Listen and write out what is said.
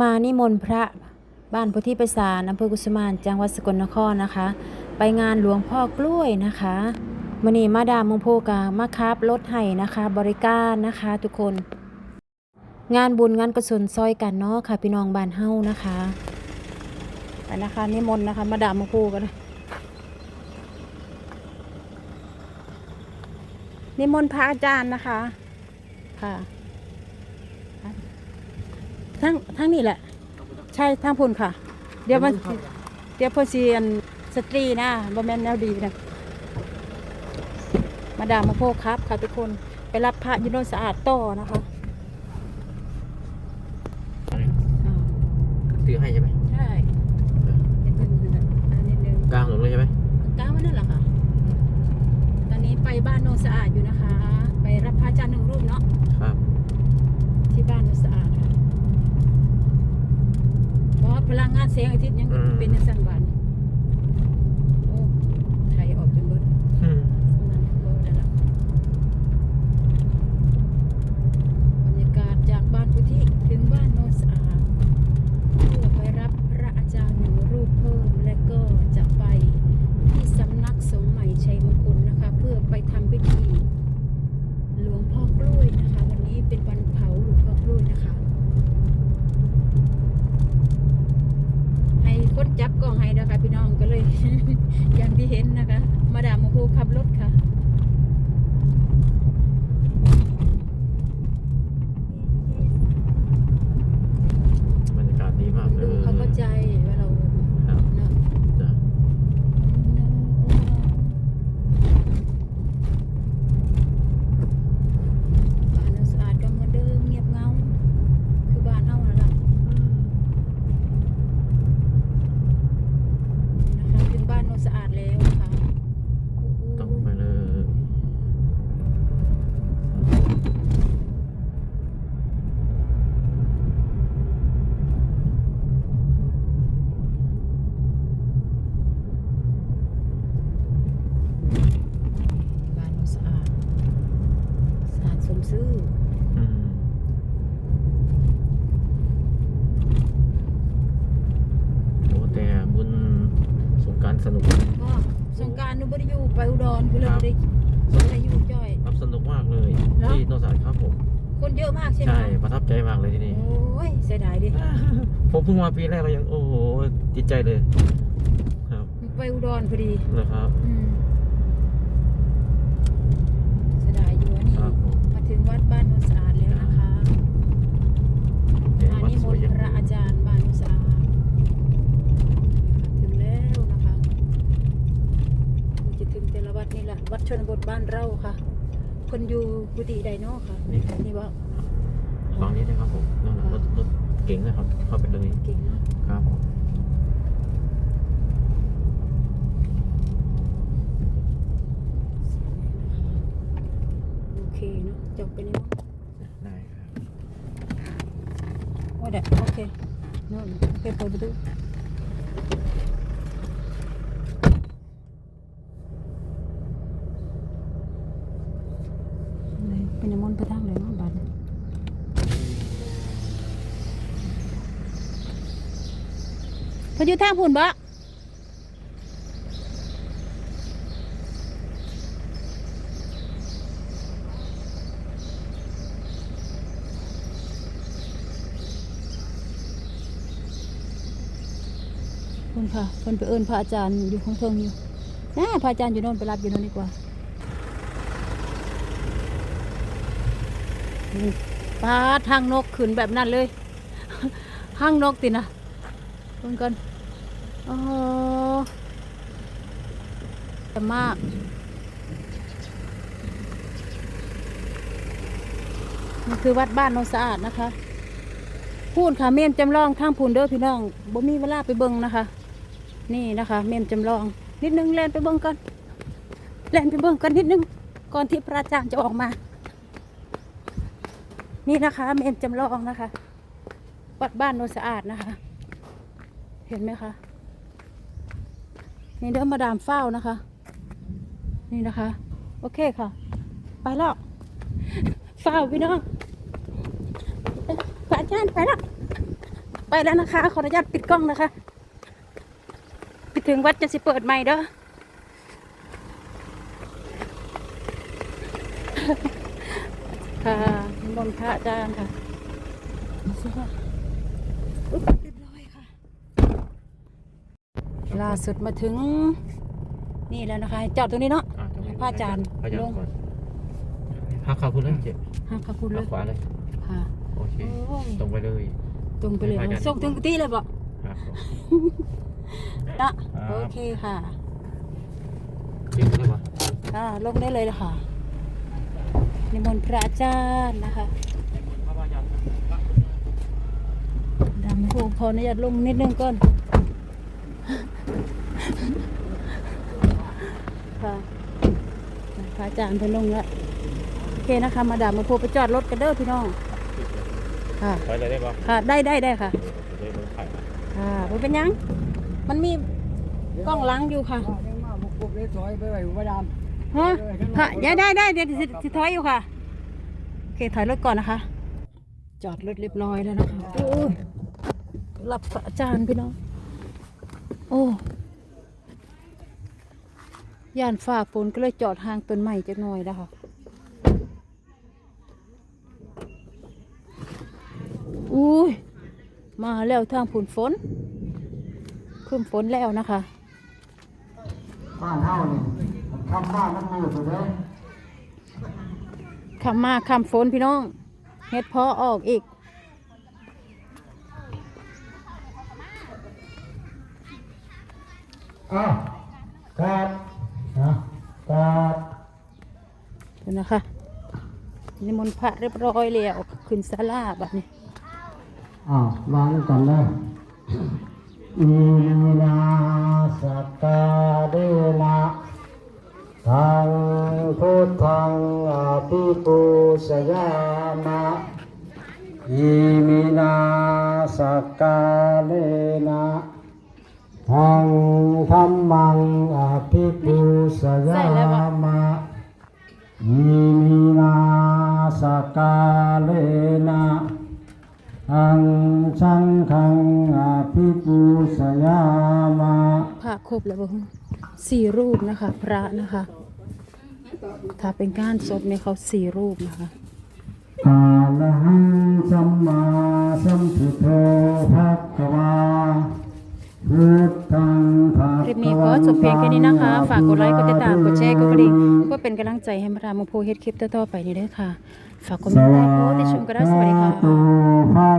มานิมนต์พระบ้านพุทธิประสานอำเภอกุสมานจังหวัดสกลนครนะคะ ไปงานหลวงพ่อกล้วยนะคะมื่อนี้มาดามมงโพกามาคับรถไห้นะคะ บริการนะคะ ทุกคน งานบุญงานกุศลซอยกันเนาะค่ะ พี่น้องบ้านเฮ้านะคะไปนะคะนิมนต์นะคะ มาดามมงโพกันนะนิมนต์พระอาจารย์นะคะค่ะ ทั้งทั้งนี่แหละ ใช่ทั้งพุ่นค่ะ เดี๋ยวมันสิเดี๋ยวเพอซีอันสตรีนะบ่แม่นแนวดีนะมาดามมาโพกครับค่ะทุกคนไปรับพระอยุโนนสะอาดต่อนะคะอ่าซื้อให้ใช่ไหมใช่จะเป็นอันนิดนึงกลางถนนเลยใช่ไหมกลางวันนั่นแหละค่ะ ตอนนี้ไปบ้านโนนสะอาดอยู่นะคะ ไปรับพระอาจารย์หนึ่งรูปเนาะครับ ที่บ้านโนนสะอาดค่ะเพลังงานแสงอาทิตย์ยังเป็นในสันบานนี่โอ้ไทยออกจนเบิด อืม สำนักเบิดแล้วล่ะบรรยากาศจากบ้านพุทธิถึงบ้านโนนสะอาดเพื่อไปรับพระอาจารย์หนึ่งรูปเพิ่ม และก็จะไปที่สำนักสงฆ์ใหม่ชัยมงคลนะคะ เพื่อไปทำพิธี หลวงพ่อกล้วยนะคะ วันนี้เป็นวันเผาหลวงพ่อกล้วยนะคะ ให้คนจับกล้องให้ นะคะ พี่น้องก็เลย อย่างที่เห็นนะคะ มาดามโมโหขับรถค่ะ สงกรารสนุก ก็สงกรารนุบริยูไปอุดรไปเลยครับ บ่ได้บ่ได้อยู่จ้อย ครับสนุกมากเลยเหรอ ที่โนนสารครับผม คนเยอะมากใช่ไหมใช่ประทับใจมากเลยที่นี่ โอ้ยเสียดายดิผมเพิ่งมาปีแรกก็ยังโอ้โหจิตใจเลย ครับไปอุดรพอดีนะครับอืมเสียดายอยู่อันนี้ครับผมมาถึงวัดบ้านโนนสะอาดแล้วนะคะแต่มาวัดนิสมวยนต์ยังพระอาจารย์บ้านโนนสะอาดถึงแล้วนะคะจะถึงแต่ละวัด นี่แหละวัดชนบทบ้านเราค่ะ คนอยู่กุฏิใดเนอกค่ะ นี่นี่ว่าฝั่งนี้นะครับผมนั่นน่ะรถรถเก๋งนะครับ เข้าไปเลยเก่งเนาะครับผมโอเคเนาะจบไปนี่เนาะได้ครับโอ้เด็โอเคนู่นโอเคเปิดประตูไหน เป็นน้ำมนไปทางไหนเนาะบัดนี้เพออยู่ทางพุ่นบ่เพิ่นค่ะพิ่นไปเอิ้นพระอาจารย์อยู่ข้างเทิงอยู่นะพระอาจารย์อยู่โน่นไปรับอยู่โน่นดีกว่านี่ ปลาทางนกขึ้นแบบนั้นเลยห้างนกตินะเพิ่นกันอ๋อแต่มากนี่คือวัดบ้านโนนสะอาดนะคะพูดค่ะเมมจำลองข้างพูนเด้อพี่น้องบ่มีเวลาไปเบิ่งนะคะ นี่นะคะ เมมจำลอง นิดนึงแลนไปเบิ่งกันแลนไปเบิ่งกันนิดนึงก่อนที่พระอาจารย์จะออกมา นี่นะคะเมมจำลองนะคะ วัดบ้านโนนสะอาดนะคะ เห็นไหมคะ นี่เดิมมาดามเฝ้านะคะ นี่นะคะ โอเคค่ะ ไปแล้วเฝ้าพี่น้องพระอาจารย์ไปแล้วไปแล้วนะคะ ขออนุญาตปิดกล้องนะคะ ไปถึงวัดจะสิเปิดใหม่เด้อค่ะ นิมนต์พระอาจารย์ค่ะอุ๊ยเรียบร้อยค่ะ ล่าสุดมาถึง นี่แล้วนะคะ จอดตรงนี้เนาะอะตรงนี้พระอาจารย์พระอาจารลงย์ก่อนพักเข้าคุณเลยเจ็บห้าขอบคุณเลเอายขวาเลยค่ะโอเคโอ้ยตรงไปเลย ตรงไปเลยพระอาจารย์ส่งถึงกุฏิเลยบอกครับผมเนาะครับโอเคค่ะจริงเลยวะอ่าลงได้เลยเลยค่ะ นิมนต์พระอาจารย์นะคะดำโคขออนุญาตลงนิดนึงก่อนค่ะพระอาจารย์ไปลงแล้วโอเคนะคะมาดามมาโพไปจอดรถกันเด้อพี่น้องค่ะไปเลยได้ปะค่ะ ได้ได้ได้ค่ะเดี๋ยวผมถ่ายค่ะบ่เป็นหยัง มันมีกล้องหลังอยู่ค่ะยังมาบุกบุกเลยถอยไปไว้หัวด ฮะค่ะได้ได้ได้เดี๋ยวสิสิถอยอยู่ค่ะ โอเค ถอยรถก่อนนะคะ จอดรถเรียบร้อยแล้วนะคะโอ้ยรับพระอาจารย์พี่น้อง โอ้ย่านฝ่าฝนก็เลยจอดห่างต้นไม้จักหน่อยนะคะอุ้ย มาแล้วทางผุนฝนขึ้นฝนแล้วนะคะบ้านเฮานี่ ทำบ้านมันมืดอยู่เลยคำมาคำฝนพี่น้องเฮ็ดเพอออกอีก อ้าวครับนะครับเดี๋ยวนะคะนิมนต์พระเรียบร้อยแล้วขึ้นศาลาแบบนี้ อ้าววางก่อนเลยอินาสกกาเดนะ ทางพุทธังอภิปูสยามะอิมินาสกกาเลนะทางธรรมังอภิปูสยามะอิมินาสกาเลนะอังสังขังอภิปูสยามะพระครบแล้วบ่ สี่รูปนะคะ พระนะคะ ถ้าเป็นการศพเนี่ยเขาสี่รูปนะคะกาลหังสัมมาสัมพุทโธภะคะวาพุทธังภะคลิปนี้ขอจบเพียงแค่นี้นะคะ ฝากกดไลค์ กดติดตาม กดแชร์ กดกระดิ่งเพื่อเป็นกำลังใจให้มาดามโมโพเฮ็ดคลิปต่อๆไปนี้ด้วยค่ะ ฝากกดติดตามโพสติดชมกันได้สวัสดีค่ะสาธุภะ